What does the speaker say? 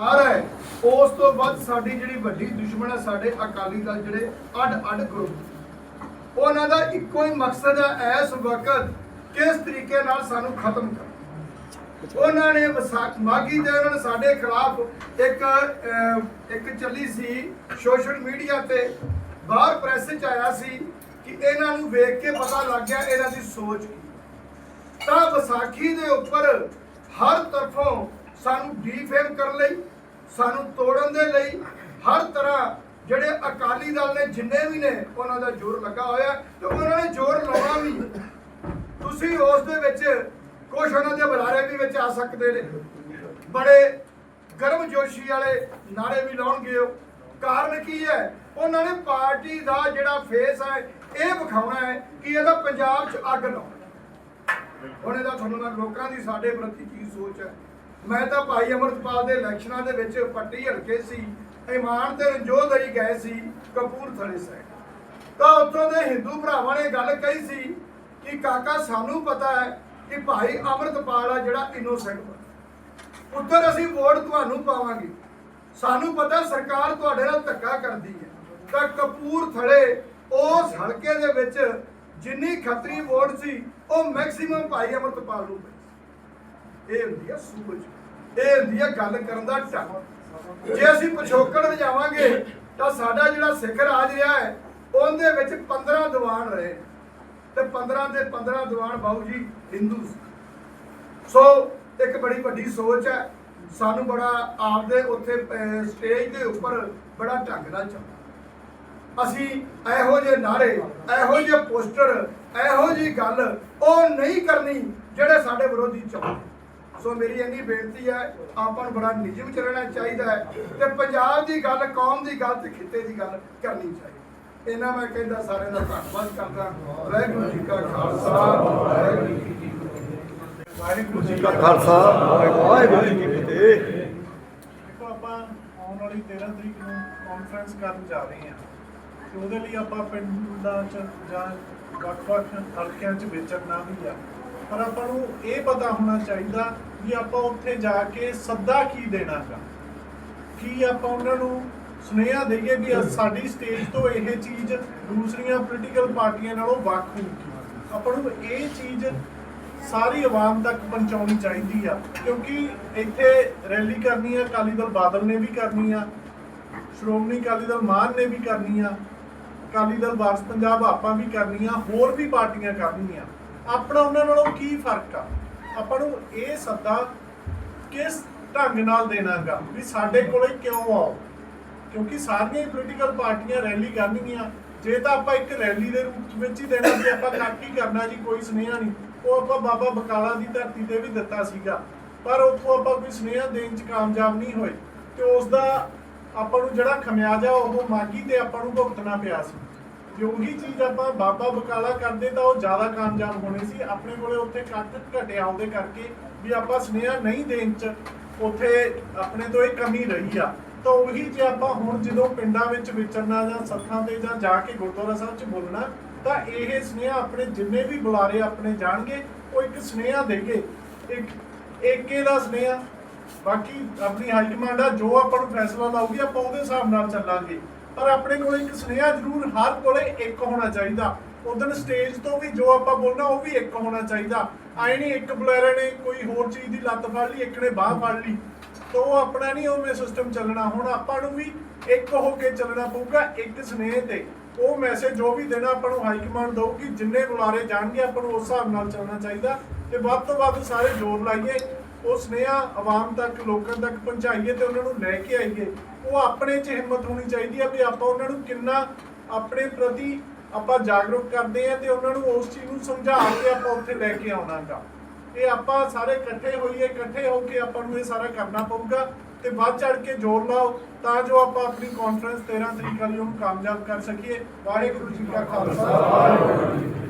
ਆ ਹੈ। ਉਸ ਤੋਂ ਵੱਧ ਸਾਡੀ ਜਿਹੜੀ ਵੱਡੀ ਦੁਸ਼ਮਣ ਹੈ ਸਾਡੇ ਅਕਾਲੀ ਦਲ ਜਿਹੜੇ ਅੱਡ ਅੱਡ ਗਰੁੱਪ ਉਹਨਾਂ ਦਾ ਇੱਕੋ ਹੀ ਮਕਸਦ ਹੈ ਇਸ ਵਕਤ ਕਿਸ ਤਰੀਕੇ ਨਾਲ ਸਾਨੂੰ ਖਤਮ ਕਰਨਾ। ਉਹਨਾਂ ਨੇ ਵਿਸਾਖ ਮਾਗੀ ਦੇ ਉਹਨਾਂ ਸਾਡੇ ਖਿਲਾਫ ਇੱਕ ਇੱਕ ਚੱਲੀ ਸੀ ਸੋਸ਼ਲ ਮੀਡੀਆ ਤੇ। ਬਾਹਰ ਪ੍ਰੈਸ 'ਚ ਆਇਆ ਸੀ ਕਿ ਇਹਨਾਂ ਨੂੰ ਵੇਖ ਕੇ ਪਤਾ ਲੱਗ ਗਿਆ ਇਹਨਾਂ ਦੀ ਸੋਚ ਕੀ। ਤਾਂ ਵਿਸਾਖੀ ਦੇ ਉੱਪਰ ਹਰ ਤਰਫੋਂ ਸਾਨੂੰ ਡੀਫੇਮ ਕਰਨ ਲਈ, ਸਾਨੂੰ ਤੋੜਨ ਦੇ ਲਈ, ਹਰ ਤਰ੍ਹਾਂ ਜਿਹੜੇ ਅਕਾਲੀ ਦਲ ਨੇ, ਜਿੰਨੇ ਵੀ ਨੇ, ਉਹਨਾਂ ਦਾ ਜ਼ੋਰ ਲੱਗਾ ਹੋਇਆ ਤੇ ਉਹਨਾਂ ਨੇ ਜ਼ੋਰ ਲਾਉਣਾ ਵੀ। ਤੁਸੀਂ ਉਸ ਦੇ ਵਿੱਚ ਕੁਝ ਉਹਨਾਂ ਦੇ ਬੁਲਾਰੇ ਵੀ ਵਿੱਚ ਆ ਸਕਦੇ ਨੇ। ਬੜੇ ਗਰਮ ਜੋਸ਼ੀ ਵਾਲੇ ਨਾਰੇ ਵੀ ਲਾਉਣਗੇ ਉਹ। ਕਾਰਨ ਕੀ ਹੈ? ਉਹਨਾਂ ਨੇ ਪਾਰਟੀ ਦਾ ਜਿਹੜਾ ਫੇਸ ਹੈ, ਇਹ ਵਿਖਾਉਣਾ ਹੈ ਕਿ ਇਹਦਾ ਪੰਜਾਬ 'ਚ ਅੱਗ ਲਾਉਣਾ ਹੁਣ ਇਹਦਾ ਤੁਹਾਨੂੰ ਮੈਂ ਲੋਕਾਂ ਦੀ ਸਾਡੇ ਪ੍ਰਤੀ ਕੀ ਸੋਚ ਹੈ? ਮੈਂ ਤਾਂ ਭਾਈ ਅਮਰਤਪਾਲ ਦੇ ਇਲੈਕਸ਼ਨਾਂ ਦੇ ਵਿੱਚ ਪੱਟੀ ਹਲਕੇ ਸੀ, ਇਮਾਨ ਤੇ ਰਣਜੋਤ ਲਈ ਗਏ ਸੀ, ਕਪੂਰਥਲੇ ਸਾਈਡ ਤਾਂ ਉੱਥੋਂ ਦੇ ਹਿੰਦੂ ਭਰਾਵਾਂ ਨੇ ਗੱਲ ਕਹੀ ਸੀ ਕਿ ਕਾਕਾ, ਸਾਨੂੰ ਪਤਾ ਹੈ ਕਿ ਭਾਈ ਅਮਰਤਪਾਲ ਆ ਜਿਹੜਾ ਇਨੋਸੈਂਟ ਉੱਧਰ ਅਸੀਂ ਵੋਟ ਤੁਹਾਨੂੰ ਪਾਵਾਂਗੇ। ਸਾਨੂੰ ਪਤਾ ਸਰਕਾਰ ਤੁਹਾਡੇ ਨਾਲ ਧੱਕਾ ਕਰਦੀ ਹੈ। ਤਾਂ ਕਪੂਰਥਲੇ, ਉਸ ਹਲਕੇ ਦੇ ਵਿੱਚ ਜਿੰਨੀ ਖੱਤਰੀ ਵੋਟ ਸੀ, ਉਹ ਮੈਕਸਿਮਮ ਭਾਈ ਅਮਰਤਪਾਲ ਨੂੰ ਪਈ ਇਹ ਹੁੰਦੀ ਹੈ ਸੂਝ ਇਹ ਹੁੰਦੀ ਹੈ ਗੱਲ ਕਰਨ ਦਾ ਢੰਗ। ਜੇ ਅਸੀਂ ਪਿਛੋਕੜ ਵਜਾਵਾਂਗੇ, ਤਾਂ ਸਾਡਾ ਜਿਹੜਾ ਸਿੱਖ ਰਾਜ ਰਿਹਾ ਹੈ, ਉਹਦੇ ਵਿੱਚ 15 ਦੀਵਾਨ ਰਹੇ। ਤੇ 15 ਦੇ 15 ਦੀਵਾਨ ਬਾਬੂ ਜੀ ਹਿੰਦੂ ਸੀ। ਸੋ, ਇੱਕ ਬੜੀ ਵੱਡੀ ਸੋਚ ਹੈ। ਸਾਨੂੰ ਬੜਾ ਆਪਦੇ ਉੱਥੇ ਸਟੇਜ ਦੇ ਉੱਪਰ ਬੜਾ ਢੰਗ ਨਾਲ ਚੱਲਦਾ ਅਸੀਂ ਇਹੋ ਜਿਹੇ ਨਾਰੇ, ਇਹੋ ਜਿਹੇ ਪੋਸਟਰ ਇਹੋ ਜਿਹੀ ਗੱਲ ਉਹ ਨਹੀਂ ਕਰਨੀ ਜਿਹੜੇ ਸਾਡੇ ਵਿਰੋਧੀ ਚਾਹੁੰਦੇ ਸੋ ਮੇਰੀ ਇੰਨੀ ਬੇਨਤੀ ਹੈ, ਆਪਾਂ ਨੂੰ ਬੜਾ ਨਿਯਮ ਚ ਚਾਹੀਦਾ ਹੈ ਤੇ ਪੰਜਾਬ ਦੀ ਗੱਲ, ਕੌਮ ਦੀ ਗੱਲ ਤੇ ਖਿੱਤੇ ਦੀ ਗੱਲ ਕਰਨੀ ਚਾਹੀਦੀ ਇਹਨਾਂ ਮੈਂ ਕਹਿੰਦਾ ਸਾਰਿਆਂ ਦਾ ਧੰਨਵਾਦ ਕਰਦਾ ਵਾਹਿਗੁਰੂ ਜੀ ਕਾ ਖਾਲਸਾ, ਵਾਹਿਗੁਰੂ ਜੀ ਕੀ ਫਤਿਹ। ਵਾਹਿਗੁਰੂ ਜੀ ਕਾ ਖਾਲਸਾ, ਵਾਹਿਗੁਰੂ ਜੀ ਕੀ ਫਤਿਹ। ਦੇਖੋ, ਆਪਾਂ ਆਉਣ ਵਾਲੀ 13 ਤਰੀਕ ਨੂੰ ਕਾਨਫਰੰਸ ਕਰਨ ਜਾ ਰਹੇ ਹਾਂ। ਤੇ ਉਹਦੇ ਲਈ ਆਪਾਂ ਪਿੰਡਾਂ 'ਚ ਜਾਂ ਵੱਖ-ਵੱਖ ਹਲਕਿਆਂ 'ਚ ਵਿਚਰਨਾ ਵੀ ਆ। ਪਰ ਆਪਾਂ ਨੂੰ ਇਹ ਪਤਾ ਹੋਣਾ ਚਾਹੀਦਾ ਵੀ ਆਪਾਂ ਉੱਥੇ ਜਾ ਕੇ ਸੱਦਾ ਕੀ ਦੇਣਾ ਗਾ। ਕੀ ਆਪਾਂ ਉਹਨਾਂ ਨੂੰ ਸੁਨੇਹਾ ਦੇਈਏ ਵੀ ਅੱਜ ਸਾਡੀ ਸਟੇਜ ਤੋਂ ਇਹ ਚੀਜ਼ ਦੂਸਰੀਆਂ ਪੋਲੀਟੀਕਲ ਪਾਰਟੀਆਂ ਨਾਲੋਂ ਵੱਖ ਹੋਊਗੀ। ਆਪਾਂ ਨੂੰ ਇਹ ਚੀਜ਼ ਸਾਰੀ ਆਵਾਮ ਤੱਕ ਪਹੁੰਚਾਉਣੀ ਚਾਹੀਦੀ ਆ। ਕਿਉਂਕਿ ਇੱਥੇ ਰੈਲੀ ਕਰਨੀ ਆ, ਅਕਾਲੀ ਦਲ ਬਾਦਲ ਨੇ ਵੀ ਕਰਨੀ ਆ, ਸ਼੍ਰੋਮਣੀ ਅਕਾਲੀ ਦਲ ਮਾਨ ਨੇ ਵੀ ਕਰਨੀ ਆ, ਅਕਾਲੀ ਦਲ ਵਾਰਸ ਪੰਜਾਬ ਆਪਾਂ ਵੀ ਕਰਨੀ ਆ, ਹੋਰ ਵੀ ਪਾਰਟੀਆਂ ਕਰਨੀਆਂ। ਆਪਣਾ ਉਹਨਾਂ ਨਾਲੋਂ ਕੀ ਫ਼ਰਕ ਆ? ਆਪਾਂ ਨੂੰ ਇਹ ਸੱਦਾ ਕਿਸ ਢੰਗ ਨਾਲ ਦੇਣਾਗਾ ਵੀ ਸਾਡੇ ਕੋਲੇ ਕਿਉਂ ਆਓ? ਕਿਉਂਕਿ ਸਾਰੀਆਂ ਹੀ ਪੋਲੀਟੀਕਲ ਪਾਰਟੀਆਂ ਰੈਲੀ ਕਰਨਗੀਆਂ। ਜੇ ਤਾਂ ਆਪਾਂ ਇੱਕ ਰੈਲੀ ਦੇ ਰੂਪ ਵਿੱਚ ਹੀ ਦੇਣਾ ਵੀ ਆਪਾਂ ਕੱਟ ਹੀ ਕਰਨਾ ਜੀ, ਕੋਈ ਸੁਨੇਹਾ ਨਹੀਂ। ਉਹ ਆਪਾਂ ਬਾਬਾ ਬਕਾਲਾ ਦੀ ਧਰਤੀ ਤੇ ਵੀ ਦਿੱਤਾ ਸੀਗਾ। ਪਰ ਉੱਥੋਂ ਆਪਾਂ ਕੋਈ ਸੁਨੇਹਾ ਦੇਣ 'ਚ ਕਾਮਯਾਬ ਨਹੀਂ ਹੋਏ। ਤੇ ਉਸ ਦਾ ਆਪਾਂ ਨੂੰ ਜਿਹੜਾ ਖਮਿਆਜਾ, ਉਹ ਮਾਗੀ ਤੇ ਆਪਾਂ ਨੂੰ ਭੁਗਤਣਾ ਪਿਆ ਸੀ। ਉਹੀ ਚੀਜ਼ ਆਪਾਂ ਬਾਬਾ ਬਕਾਲਾ ਕਰਦੇ ਤਾਂ ਉਹ ਜ਼ਿਆਦਾ ਕਾਮਯਾਬ ਹੋਣੇ ਸੀ। ਆਪਣੇ ਕੋਲੇ ਉੱਥੇ ਕੱਟ ਘਟਿਆ ਉਹਦੇ ਕਰਕੇ ਵੀ ਆਪਾਂ ਸੁਨੇਹਾ ਨਹੀਂ ਦੇਣ 'ਚ ਉੱਥੇ ਆਪਣੇ ਤੋਂ ਇਹ ਕਮੀ ਰਹੀ ਆ। ਤਾਂ ਉਹੀ ਜੇ ਆਪਾਂ ਹੁਣ ਜਦੋਂ ਪਿੰਡਾਂ ਵਿੱਚ ਵਿਚਰਨਾ ਜਾਂ ਸੱਥਾਂ ਤੇ ਜਾਂ ਜਾ ਕੇ ਗੁਰਦੁਆਰਾ ਸਾਹਿਬ 'ਚ ਬੋਲਣਾ, ਤਾਂ ਇਹ ਸੁਨੇਹਾ ਆਪਣੇ ਜਿੰਨੇ ਵੀ ਬੁਲਾਰੇ ਆਪਣੇ ਜਾਣਗੇ, ਉਹ ਇੱਕ ਸੁਨੇਹਾ ਦੇਗੇ ਇੱਕ ਏਕੇ ਦਾ ਸੁਨੇਹਾ। ਬਾਕੀ ਆਪਣੀ ਹਾਈ ਕਮਾਂਡ ਆ, ਜੋ ਆਪਾਂ ਨੂੰ ਫੈਸਲਾ ਲਾਊਗੀ, ਆਪਾਂ ਉਹਦੇ ਹਿਸਾਬ ਨਾਲ ਚੱਲਾਂਗੇ। ਪਰ ਆਪਣੇ ਕੋਲ ਇੱਕ ਸੁਨੇਹਾ ਜ਼ਰੂਰ ਹਰ ਕੋਲੇ ਇੱਕ ਹੋਣਾ ਚਾਹੀਦਾ। ਉਦੋਂ ਸਟੇਜ ਤੋਂ ਵੀ ਜੋ ਆਪਾਂ ਬੋਲਣਾ, ਉਹ ਵੀ ਇੱਕ ਹੋਣਾ ਚਾਹੀਦਾ। ਆਏ ਨਹੀਂ ਇੱਕ ਬੁਲਾਰੇ ਨੇ ਕੋਈ ਹੋਰ ਚੀਜ਼ ਦੀ ਲੱਤ ਫੜ ਲਈ, ਇੱਕ ਨੇ ਬਾਹ ਫੜ ਲਈ। ਤਾਂ ਉਹ ਆਪਣਾ ਨਹੀਂ ਉਵੇਂ ਸਿਸਟਮ ਚੱਲਣਾ। ਹੁਣ ਆਪਾਂ ਨੂੰ ਵੀ ਇੱਕ ਹੋ ਕੇ ਚੱਲਣਾ ਪਊਗਾ ਇੱਕ ਸੁਨੇਹੇ ਤੇ। ਉਹ ਮੈਸੇਜ ਜੋ ਵੀ ਦੇਣਾ ਆਪਾਂ ਨੂੰ ਹਾਈ ਕਮਾਂਡ ਦਊਗੀ। ਜਿੰਨੇ ਬੁਲਾਰੇ ਜਾਣਗੇ, ਆਪਾਂ ਨੂੰ ਉਸ ਹਿਸਾਬ ਨਾਲ ਚੱਲਣਾ ਚਾਹੀਦਾ। ਤੇ ਵੱਧ ਤੋਂ ਵੱਧ ਸਾਰੇ ਜ਼ੋਰ ਲਾਈਏ। ਉਹ ਸੁਨੇਹਾ ਆਵਾਮ ਤੱਕ, ਲੋਕਾਂ ਤੱਕ ਪਹੁੰਚਾਈਏ ਤੇ ਉਹਨਾਂ ਨੂੰ ਲੈ ਕੇ ਆਈਏ। ਉਹ ਆਪਣੇ 'ਚ ਹਿੰਮਤ ਹੋਣੀ ਚਾਹੀਦੀ ਆ ਵੀ ਆਪਾਂ ਉਹਨਾਂ ਨੂੰ ਕਿੰਨਾ ਆਪਣੇ ਪ੍ਰਤੀ ਆਪਾਂ ਜਾਗਰੂਕ ਕਰਦੇ ਆ ਤੇ ਉਹਨਾਂ ਨੂੰ ਉਸ ਚੀਜ਼ ਨੂੰ ਸਮਝਾ ਕੇ ਆਪਾਂ ਉੱਥੇ ਲੈ ਕੇ ਆਉਣਾਗਾ। ਇਹ ਆਪਾਂ ਸਾਰੇ ਇਕੱਠੇ ਹੋਈਏ, ਇਕੱਠੇ ਹੋ ਕੇ ਆਪਾਂ ਨੂੰ ਇਹ ਸਾਰਾ ਕਰਨਾ ਪਊਗਾ ਤੇ ਵੱਧ ਚੜ ਕੇ ਜ਼ੋਰ ਲਾਓ ਤਾਂ ਜੋ ਆਪਾਂ ਆਪਣੀ ਕਾਨਫਰੰਸ 13 ਤਰੀਕ ਵਾਲੀ ਉਹਨੂੰ ਕਾਮਯਾਬ ਕਰ ਸਕੀਏ। ਵਾਹਿਗੁਰੂ ਜੀ ਕਾ ਖਾਲਸਾ। ਵਾਹਿਗੁਰੂ ਜੀ